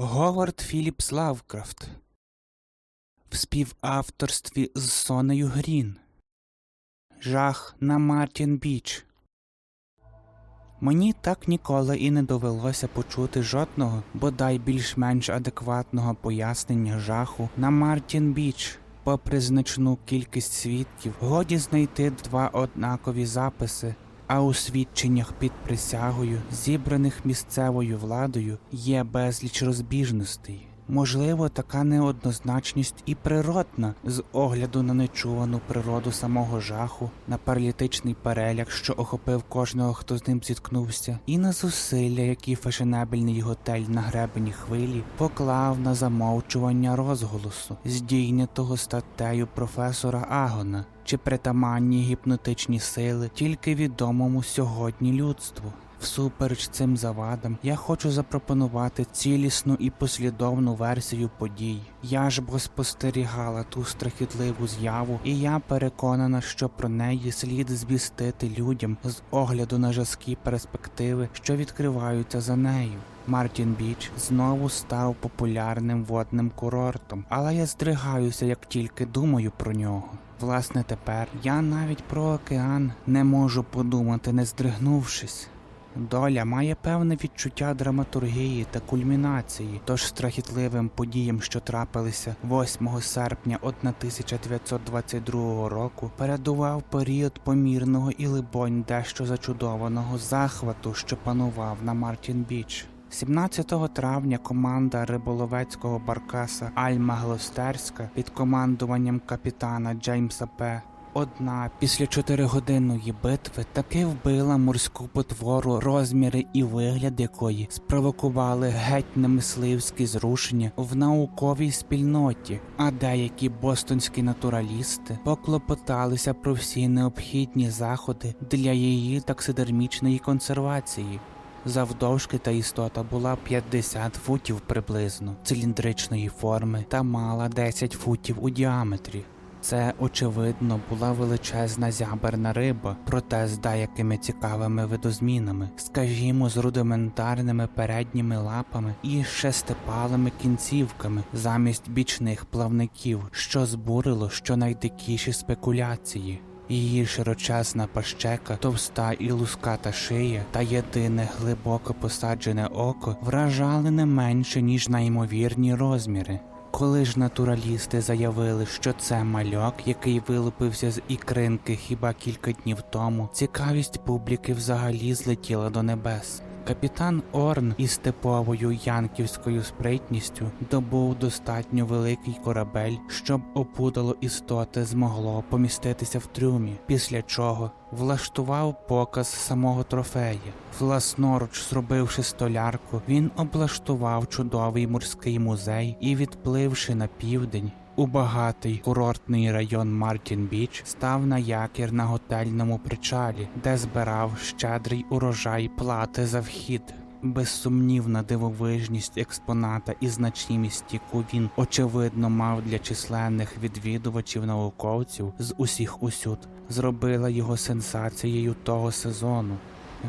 Говард Філіпс Лавкрафт в співавторстві з Сонею Грін. Жах на Мартін Біч. Мені так ніколи і не довелося почути жодного, бодай більш-менш адекватного пояснення жаху на Мартін Біч. Попри значну кількість свідків, годі знайти два однакові записи, а у свідченнях під присягою, зібраних місцевою владою, є безліч розбіжностей. Можливо, така неоднозначність і природна з огляду на нечувану природу самого жаху, на паралітичний переляк, що охопив кожного, хто з ним зіткнувся, і на зусилля, які фешенебельний готель на гребені хвилі поклав на замовчування розголосу, здійнятого статтею професора Агона, чи притаманні гіпнотичні сили тільки відомому сьогодні людству. Всупереч цим завадам, я хочу запропонувати цілісну і послідовну версію подій. Я ж бо спостерігала ту страхітливу з'яву, і я переконана, що про неї слід звістити людям з огляду на жаскі перспективи, що відкриваються за нею. Мартін Біч знову став популярним водним курортом, але я здригаюся, як тільки думаю про нього. Власне, тепер я навіть про океан не можу подумати, не здригнувшись. Доля має певне відчуття драматургії та кульмінації, тож страхітливим подіям, що трапилися 8 серпня 1922 року, передував період помірного і либонь дещо зачудованого захвату, що панував на Мартін Біч. 17 травня команда риболовецького баркаса Альма Глостерська під командуванням капітана Джеймса П. Одна після чотиригодинної битви таки вбила морську потвору, розміри і вигляд якої спровокували геть немисливські зрушення в науковій спільноті, а деякі бостонські натуралісти поклопоталися про всі необхідні заходи для її таксидермічної консервації. Завдовжки та істота була 50 футів приблизно циліндричної форми та мала 10 футів у діаметрі. Це, очевидно, була величезна зяберна риба, проте з деякими цікавими видозмінами, скажімо, з рудиментарними передніми лапами і шестипалими кінцівками замість бічних плавників, що збурило щонайдикіші спекуляції. Її широчасна пащека, товста і луската шия та єдине глибоко посаджене око вражали не менше, ніж неймовірні розміри. Коли ж натуралісти заявили, що це мальок, який вилупився з ікринки хіба кілька днів тому, цікавість публіки взагалі злетіла до небес. Капітан Орн із типовою янківською спритністю добув достатньо великий корабель, щоб опудало істоти змогло поміститися в трюмі, після чого влаштував показ самого трофея. Власноруч зробивши столярку, він облаштував чудовий морський музей і, відпливши на південь, у багатий курортний район Мартін Біч став на якір на готельному причалі, де збирав щедрий урожай плати за вхід. Безсумнівна дивовижність експоната і значимість, яку він очевидно мав для численних відвідувачів науковців з усіх усюд, зробила його сенсацією того сезону.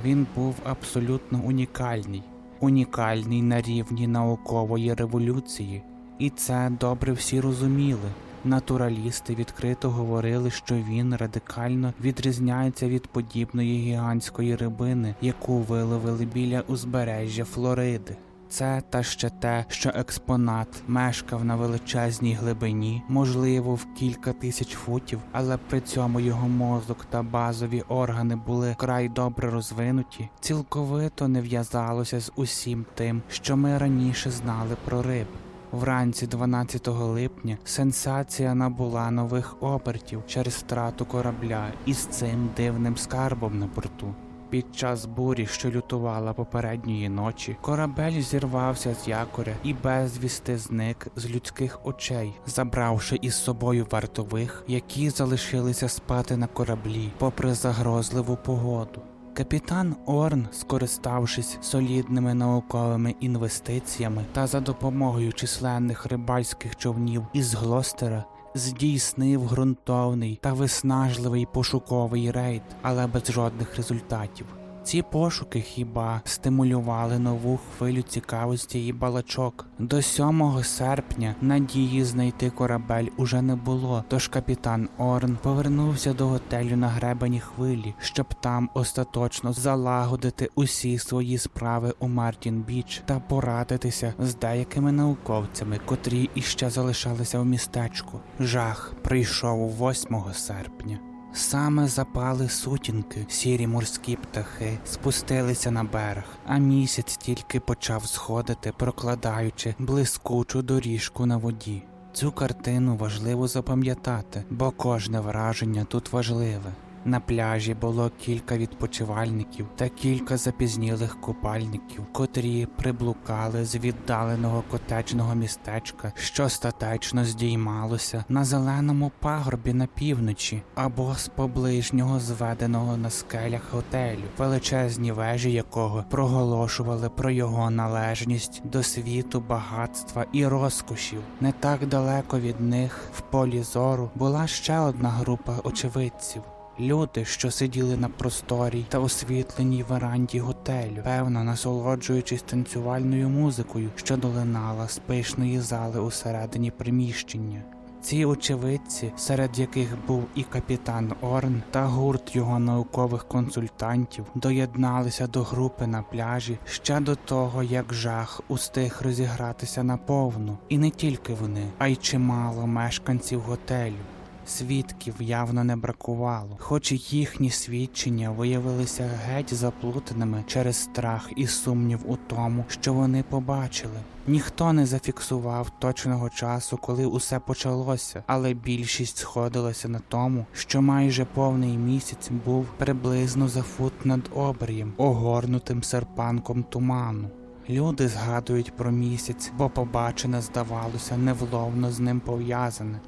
Він був абсолютно унікальний, унікальний на рівні наукової революції, і це добре всі розуміли. Натуралісти відкрито говорили, що він радикально відрізняється від подібної гігантської рибини, яку виловили біля узбережжя Флориди. Це та ще те, що експонат мешкав на величезній глибині, можливо, в кілька тисяч футів, але при цьому його мозок та базові органи були край добре розвинуті, цілковито не в'язалося з усім тим, що ми раніше знали про риб. Вранці 12 липня сенсація набула нових обертів через втрату корабля із цим дивним скарбом на борту. Під час бурі, що лютувала попередньої ночі, корабель зірвався з якоря і безвісти зник з людських очей, забравши із собою вартових, які залишилися спати на кораблі, попри загрозливу погоду. Капітан Орн, скориставшись солідними науковими інвестиціями та за допомогою численних рибальських човнів із Глостера, здійснив ґрунтовний та виснажливий пошуковий рейд, але без жодних результатів. Ці пошуки хіба стимулювали нову хвилю цікавості і балачок. До 7 серпня надії знайти корабель уже не було, тож капітан Орн повернувся до готелю на гребені хвилі, щоб там остаточно залагодити усі свої справи у Мартін Біч та порадитися з деякими науковцями, котрі іще залишалися в містечку. Жах прийшов 8 серпня. Саме запали сутінки, сірі морські птахи спустилися на берег, а місяць тільки почав сходити, прокладаючи блискучу доріжку на воді. Цю картину важливо запам'ятати, бо кожне враження тут важливе. На пляжі було кілька відпочивальників та кілька запізнілих купальників, котрі приблукали з віддаленого котечного містечка, що статечно здіймалося на зеленому пагорбі на півночі, або з поближнього зведеного на скелях готелю, величезні вежі якого проголошували про його належність до світу багатства і розкошів. Не так далеко від них, в полі зору, була ще одна група очевидців. Люди, що сиділи на просторій та освітленій веранді готелю, певно насолоджуючись танцювальною музикою, що долинала з пишної зали усередині приміщення. Ці очевидці, серед яких був і капітан Орн та гурт його наукових консультантів, доєдналися до групи на пляжі ще до того, як жах устиг розігратися наповну. І не тільки вони, а й чимало мешканців готелю. Свідків явно не бракувало, хоч і їхні свідчення виявилися геть заплутаними через страх і сумнів у тому, що вони побачили. Ніхто не зафіксував точного часу, коли усе почалося, але більшість сходилася на тому, що майже повний місяць був приблизно за фут над обрієм, огорнутим серпанком туману. Люди згадують про місяць, бо побачене здавалося невловно з ним пов'язане.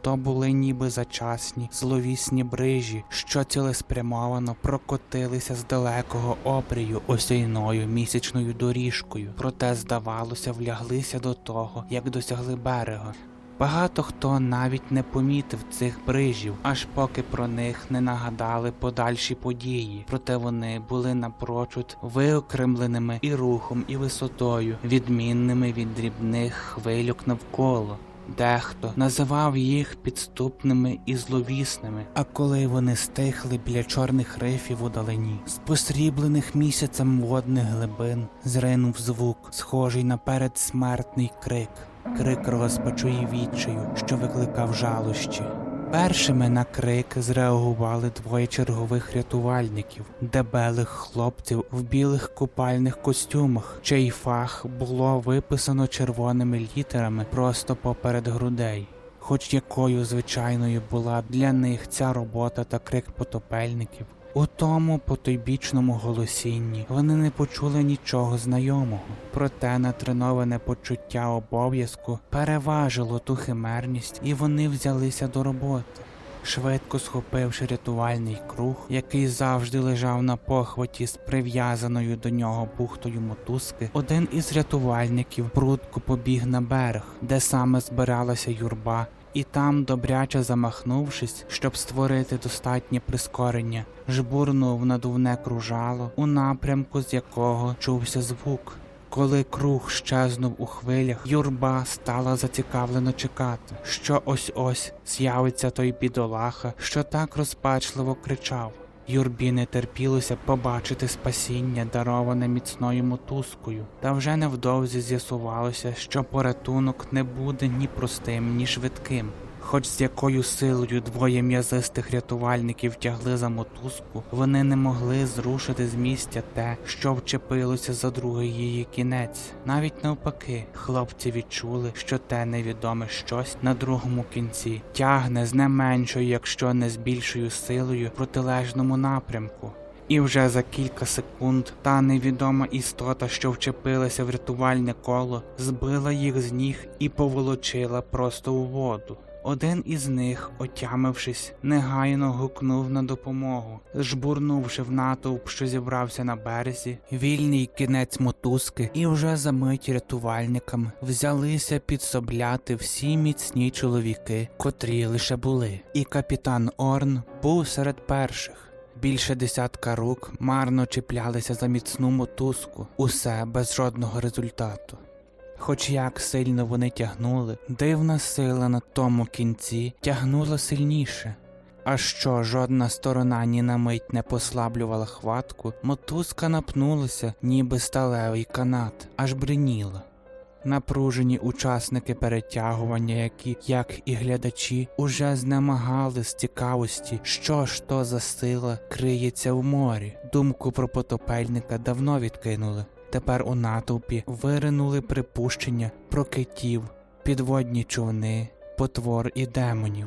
То були ніби зачасні зловісні брижі, що цілеспрямовано прокотилися з далекого обрію осяйною місячною доріжкою, проте, здавалося, вляглися до того, як досягли берега. Багато хто навіть не помітив цих брижів, аж поки про них не нагадали подальші події, проте вони були напрочуд виокремленими і рухом, і висотою, відмінними від дрібних хвильок навколо. Дехто називав їх підступними і зловісними, а коли вони стихли біля чорних рифів у далині, з посріблених місяцем водних глибин, зринув звук, схожий на передсмертний крик, крик розпачу і відчаю, що викликав жалощі. Першими на крик зреагували двоє чергових рятувальників, дебелих хлопців в білих купальних костюмах, чий фах було виписано червоними літерами просто поперед грудей. Хоч якою звичайною була для них ця робота та крик потопельників, у тому потойбічному голосінні вони не почули нічого знайомого, проте натреноване почуття обов'язку переважило ту химерність, і вони взялися до роботи. Швидко схопивши рятувальний круг, який завжди лежав на похваті з прив'язаною до нього бухтою мотузки, один із рятувальників прудко побіг на берег, де саме збиралася юрба, і там, добряче замахнувшись, щоб створити достатнє прискорення, жбурнув надувне кружало, у напрямку з якого чувся звук. Коли круг щезнув у хвилях, юрба стала зацікавлено чекати, що ось ось з'явиться той бідолаха, що так розпачливо кричав. Юрбі не терпілося побачити спасіння, дароване міцною мотузкою, та вже невдовзі з'ясувалося, що порятунок не буде ні простим, ні швидким. Хоч з якою силою двоє м'язистих рятувальників тягли за мотузку, вони не могли зрушити з місця те, що вчепилося за другий її кінець. Навіть навпаки, хлопці відчули, що те невідоме щось на другому кінці тягне з не меншою, якщо не з більшою силою в протилежному напрямку. І вже за кілька секунд та невідома істота, що вчепилася в рятувальне коло, збила їх з ніг і поволочила просто у воду. Один із них, отямившись, негайно гукнув на допомогу, жбурнувши в натовп, що зібрався на березі, вільний кінець мотузки, і вже за мить рятувальникам взялися підсобляти всі міцні чоловіки, котрі лише були. І капітан Орн був серед перших. Більше десятка рук марно чіплялися за міцну мотузку, усе без жодного результату. Хоч як сильно вони тягнули, дивна сила на тому кінці тягнула сильніше. А що жодна сторона ні на мить не послаблювала хватку, мотузка напнулася, ніби сталевий канат, аж бриніла. Напружені учасники перетягування, які, як і глядачі, уже знемагали з цікавості, що ж то за сила криється в морі. Думку про потопельника давно відкинули. Тепер у натовпі виринули припущення про китів, підводні човни, потвор і демонів.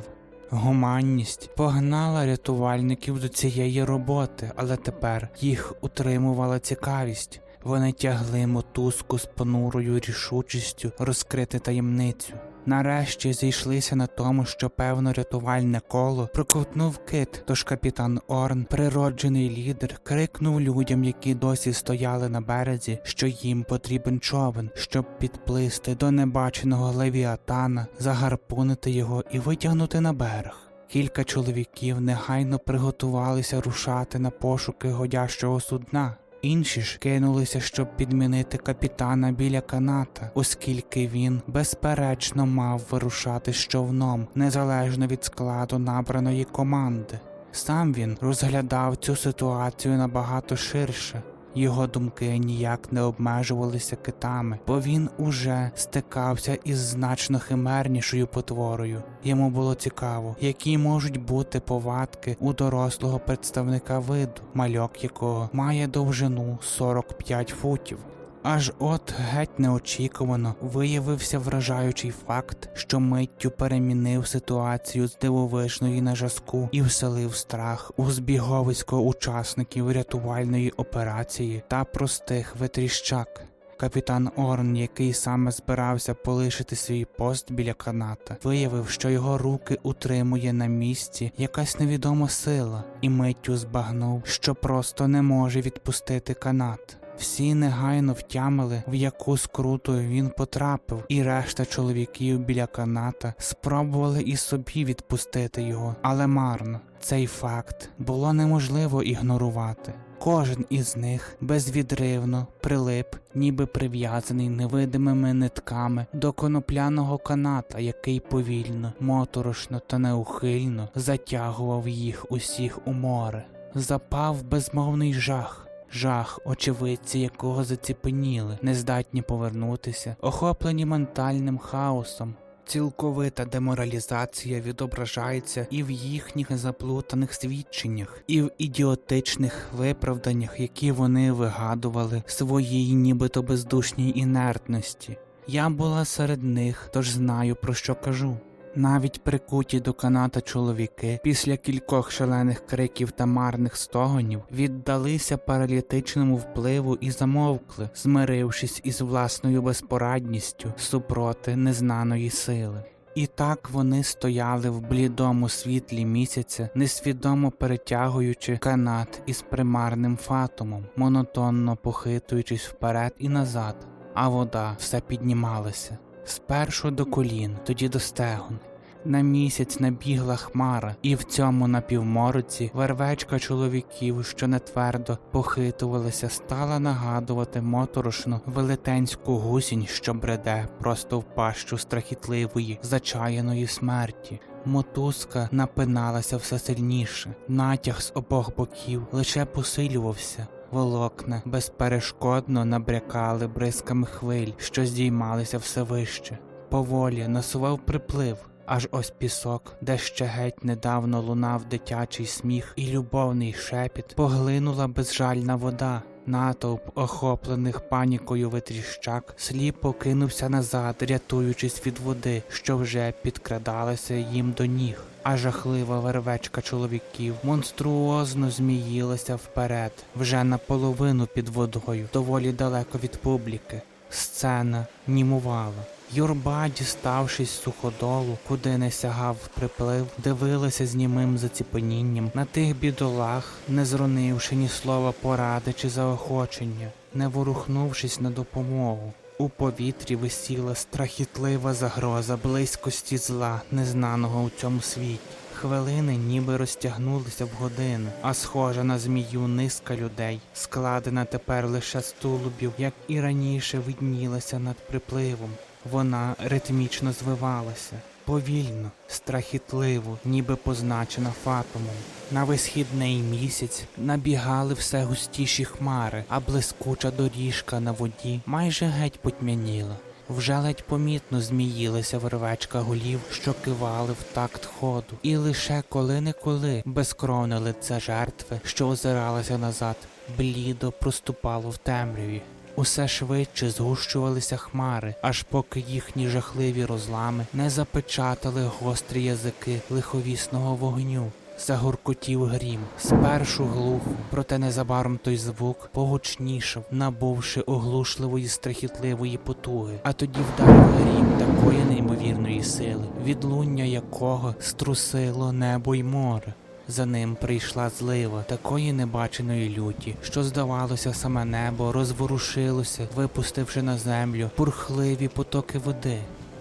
Гуманність погнала рятувальників до цієї роботи, але тепер їх утримувала цікавість. Вони тягли мотузку з понурою рішучістю розкрити таємницю. Нарешті зійшлися на тому, що певно рятувальне коло проковтнув кит, тож капітан Орн, природжений лідер, крикнув людям, які досі стояли на березі, що їм потрібен човен, щоб підплисти до небаченого левіатана, загарпунити його і витягнути на берег. Кілька чоловіків негайно приготувалися рушати на пошуки годящого судна. Інші ж кинулися, щоб підмінити капітана біля каната, оскільки він, безперечно, мав вирушати з човном, незалежно від складу набраної команди. Сам він розглядав цю ситуацію набагато ширше. Його думки ніяк не обмежувалися китами, бо він уже стикався із значно химернішою потворою. Йому було цікаво, які можуть бути повадки у дорослого представника виду, мальок якого має довжину 45 футів. Аж от геть неочікувано виявився вражаючий факт, що миттю перемінив ситуацію з дивовижної на жазку і вселив страх у збіговисько учасників рятувальної операції та простих витріщак. Капітан Орн, який саме збирався полишити свій пост біля каната, виявив, що його руки утримує на місці якась невідома сила, і миттю збагнув, що просто не може відпустити канат. Всі негайно втямили, в яку скруту він потрапив, і решта чоловіків біля каната спробували і собі відпустити його, але марно. Цей факт було неможливо ігнорувати. Кожен із них безвідривно прилип, ніби прив'язаний невидимими нитками до конопляного каната, який повільно, моторошно та неухильно затягував їх усіх у море. Запав безмовний жах. Жах, очевидці якого заціпеніли, нездатні повернутися, охоплені ментальним хаосом. Цілковита деморалізація відображається і в їхніх заплутаних свідченнях, і в ідіотичних виправданнях, які вони вигадували своїй нібито бездушній інертності. Я була серед них, тож знаю про що кажу. Навіть прикуті до каната чоловіки після кількох шалених криків та марних стогонів віддалися паралітичному впливу і замовкли, змирившись із власною безпорадністю супроти незнаної сили. І так вони стояли в блідому світлі місяця, несвідомо перетягуючи канат із примарним фатумом, монотонно похитуючись вперед і назад, а вода все піднімалася. Спершу до колін, тоді до стегон. На місяць набігла хмара, і в цьому напівмороці вервечка чоловіків, що нетвердо похитувалися, стала нагадувати моторошну велетенську гусінь, що бреде просто в пащу страхітливої, зачаяної смерті. Мотузка напиналася все сильніше, натяг з обох боків лише посилювався. Волокна безперешкодно набрякали бризками хвиль, що здіймалися все вище. Поволі насував приплив, аж ось пісок, де ще геть недавно лунав дитячий сміх і любовний шепіт, поглинула безжальна вода. Натовп, охоплених панікою витріщак, сліпо кинувся назад, рятуючись від води, що вже підкрадалася їм до ніг. А жахлива вервечка чоловіків монструозно зміїлася вперед, вже наполовину під водою, доволі далеко від публіки. Сцена німувала. Юрба, діставшись з суходолу, куди не сягав приплив, дивилася з німим заціпенінням на тих бідолах, не зронивши ні слова поради чи заохочення, не ворухнувшись на допомогу. У повітрі висіла страхітлива загроза близькості зла, незнаного у цьому світі. Хвилини ніби розтягнулися в години, а схожа на змію низка людей, складена тепер лише з тулубів, як і раніше виднілася над припливом. Вона ритмічно звивалася. Повільно, страхітливо, ніби позначена фатумом. На висхідний місяць набігали все густіші хмари, а блискуча доріжка на воді майже геть потьмяніла. Вже ледь помітно зміїлися вервечка голів, що кивали в такт ходу, і лише коли-неколи безкровне лице жертви, що озиралося назад, блідо проступало в темряві. Усе швидше згущувалися хмари, аж поки їхні жахливі розлами не запечатали гострі язики лиховісного вогню. Загуркотів грім, спершу глухо, проте незабаром той звук погучнішав, набувши оглушливої страхітливої потуги, а тоді вдарив грім такої неймовірної сили, відлуння якого струсило небо й море. За ним прийшла злива такої небаченої люті, що, здавалося, саме небо розворушилося, випустивши на землю бурхливі потоки води.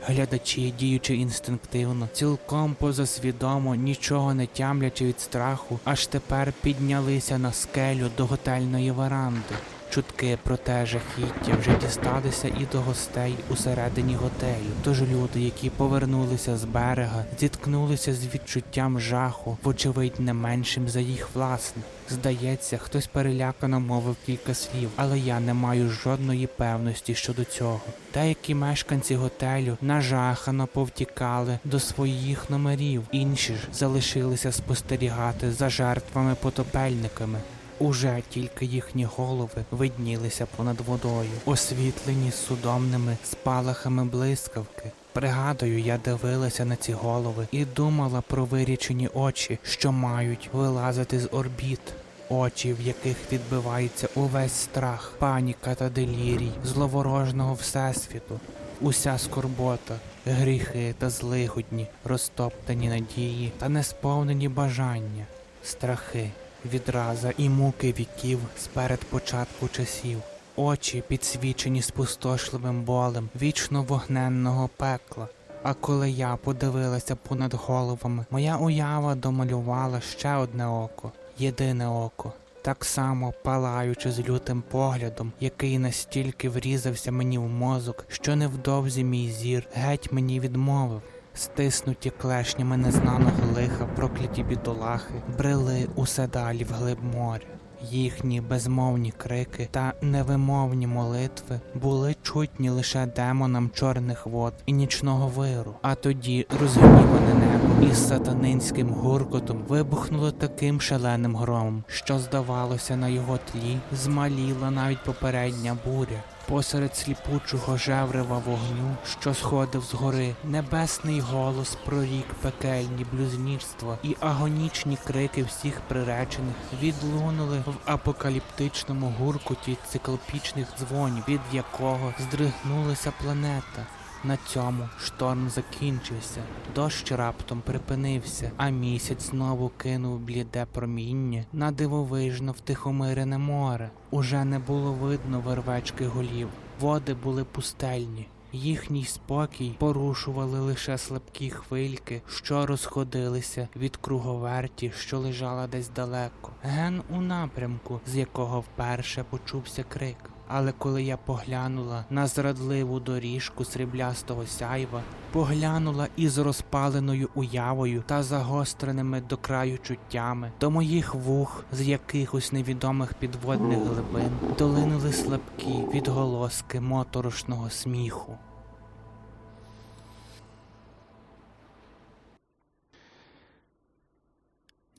Глядачі, діючи інстинктивно, цілком позасвідомо, нічого не тямлячи від страху, аж тепер піднялися на скелю до готельної веранди. Чутки про те жахіття вже дісталися і до гостей усередині готелю. Тож люди, які повернулися з берега, зіткнулися з відчуттям жаху, вочевидь не меншим за їх власне. Здається, хтось перелякано мовив кілька слів, але я не маю жодної певності щодо цього. Деякі мешканці готелю нажахано повтікали до своїх номерів, інші ж залишилися спостерігати за жертвами потопельниками. Уже тільки їхні голови виднілися понад водою, освітлені судомними спалахами блискавки. Пригадую, я дивилася на ці голови і думала про вирічені очі, що мають вилазити з орбіт. Очі, в яких відбивається увесь страх, паніка та делірій зловорожного всесвіту, уся скорбота, гріхи та злигодні, розтоптані надії та несповнені бажання, страхи, відраза і муки віків сперед початку часів. Очі підсвічені спустошливим болем вічно вогненного пекла. А коли я подивилася понад головами, моя уява домалювала ще одне око, єдине око, так само палаючи з лютим поглядом, який настільки врізався мені в мозок, що невдовзі мій зір геть мені відмовив. Стиснуті клешнями незнаного лиха, прокляті бідолахи, брели усе далі вглиб моря. Їхні безмовні крики та невимовні молитви були чутні лише демонам чорних вод і нічного виру. А тоді розгніване небо із сатанинським гуркотом вибухнуло таким шаленим громом, що, здавалося, на його тлі змаліла навіть попередня буря. Посеред сліпучого жеврива вогню, що сходив з гори, небесний голос прорік пекельні блюзнірства і агонічні крики всіх приречених відлунули в апокаліптичному гуркоті циклопічних дзвонів, від якого здригнулася планета. На цьому шторм закінчився, дощ раптом припинився, а місяць знову кинув бліде проміння на дивовижно втихомирене море. Уже не було видно вервечки голів, води були пустельні. Їхній спокій порушували лише слабкі хвильки, що розходилися від круговерті, що лежала десь далеко, ген у напрямку, з якого вперше почувся крик. Але коли я поглянула на зрадливу доріжку сріблястого сяйва, поглянула із розпаленою уявою та загостреними до краю чуттями, до моїх вух з якихось невідомих підводних глибин долинули слабкі відголоски моторошного сміху.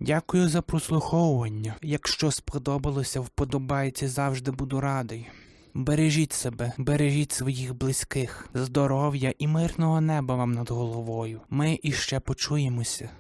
Дякую за прослуховування. Якщо сподобалося, вподобайці завжди буду радий. Бережіть себе, бережіть своїх близьких, здоров'я і мирного неба вам над головою. Ми іще почуємося.